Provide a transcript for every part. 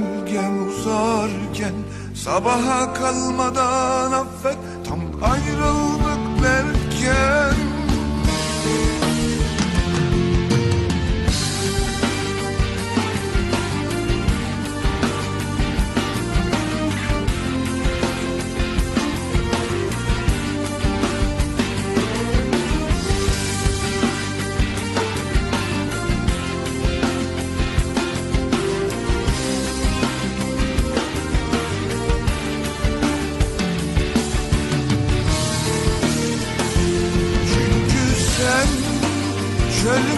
gölgem uzarken Sabaha kalmadan affet. Tam ayrıldık derken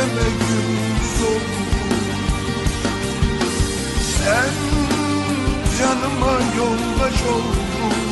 geceme gündüz oldun Sen canıma yoldaş oldun